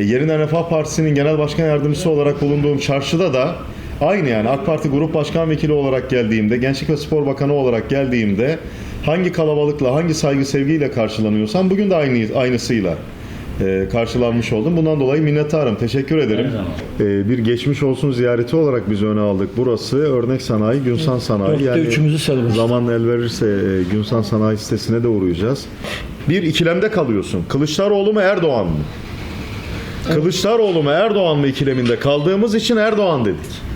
E, Yeniden Refah Partisi'nin genel başkan yardımcısı olarak bulunduğum çarşıda da aynı yani AK Parti Grup Başkan Vekili olarak geldiğimde, Gençlik ve Spor Bakanı olarak geldiğimde hangi kalabalıkla, hangi saygı sevgiyle karşılanıyorsam bugün de aynı aynısıyla e, karşılanmış oldum. Bundan dolayı minnettarım. Teşekkür ederim. E, bir geçmiş olsun ziyareti olarak biz öne aldık. Burası örnek sanayi, Günsan Sanayi. Dörtte üçümüzü sayılır. Zaman el verirse e, Günsan Sanayi sitesine de uğrayacağız. Bir ikilemde kalıyorsun. Kılıçdaroğlu mu Erdoğan mı? Kılıçdaroğlu mu Erdoğan mı ikileminde kaldığımız için Erdoğan dedik.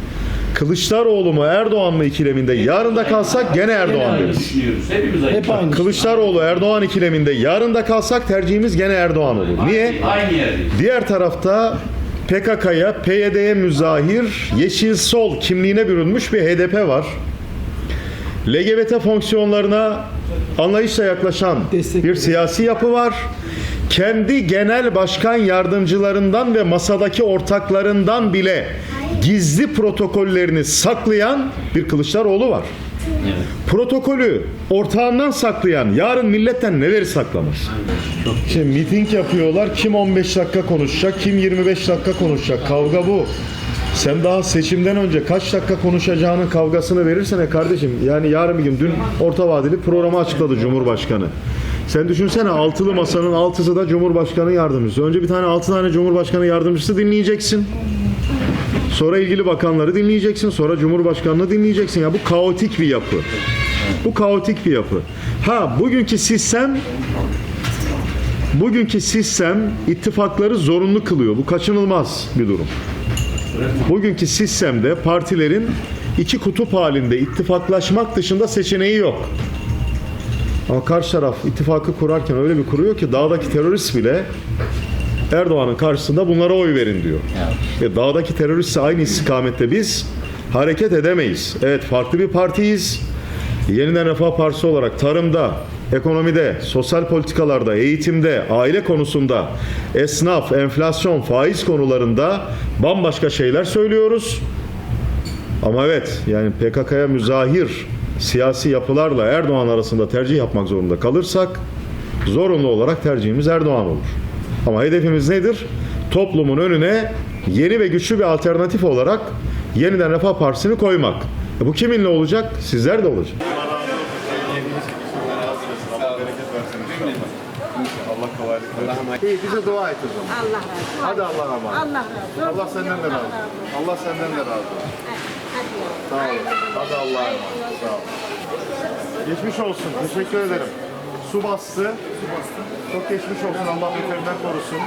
Kılıçdaroğlu mu Erdoğan mı ikileminde yarın da kalsak gene Erdoğan deriz. Düşünüyoruz. Hepimiz aynı. Hep aynı. Kılıçdaroğlu Erdoğan ikileminde yarın da kalsak tercihimiz gene Erdoğan olur. Niye? Aynı yerdeyiz. Diğer tarafta PKK'ya, PYD'ye müzahir, Yeşil Sol kimliğine bürünmüş bir HDP var. LGBT fonksiyonlarına anlayışla yaklaşan Destek bir siyasi yapı var. Kendi genel başkan yardımcılarından ve masadaki ortaklarından bile gizli protokollerini saklayan bir Kılıçdaroğlu var. Protokolü ortağından saklayan yarın milletten neleri saklamaz? Şimdi miting yapıyorlar. Kim 15 dakika konuşacak, kim 25 dakika konuşacak. Kavga bu. Sen daha seçimden önce kaç dakika konuşacağının kavgasını verirsene kardeşim. Yani yarın bir gün dün orta vadeli programı açıkladı Cumhurbaşkanı. Sen düşünsene altılı masanın altısı da Cumhurbaşkanı yardımcısı. Önce bir tane altı tane Cumhurbaşkanı yardımcısı dinleyeceksin. Sonra ilgili bakanları dinleyeceksin. Sonra Cumhurbaşkanını dinleyeceksin. Ya bu kaotik bir yapı. Bu kaotik bir yapı. Ha bugünkü sistem bugünkü sistem ittifakları zorunlu kılıyor. Bu kaçınılmaz bir durum. Bugünkü sistemde partilerin iki kutup halinde ittifaklaşmak dışında seçeneği yok. Ama karşı taraf ittifakı kurarken öyle bir kuruyor ki dağdaki terörist bile Erdoğan'ın karşısında bunlara oy verin diyor. Ve dağdaki teröristse aynı istikamette biz hareket edemeyiz. Evet farklı bir partiyiz. Yeniden Refah Partisi olarak tarımda, ekonomide, sosyal politikalarda, eğitimde, aile konusunda, esnaf, enflasyon, faiz konularında bambaşka şeyler söylüyoruz. Ama evet yani PKK'ya müzahir siyasi yapılarla Erdoğan arasında tercih yapmak zorunda kalırsak zorunlu olarak tercihimiz Erdoğan olur. Ama hedefimiz nedir? Toplumun önüne yeni ve güçlü bir alternatif olarak yeniden Refah Partisi'ni koymak. E bu kiminle olacak? Sizler de olacak. Allah kolaylık versin. İyi bize dua et o zaman. Allah razı olsun. Hadi Allah'a emanet. Allah razı olsun. Allah senden de razı olsun. Allah senden de razı olsun. Hadi. Sağ ol. Hadi Allah'a emanet. Sağ ol. Geçmiş olsun. Teşekkür ederim. Su bastı. Çok geçmiş olsun. Allah beterinden korusun.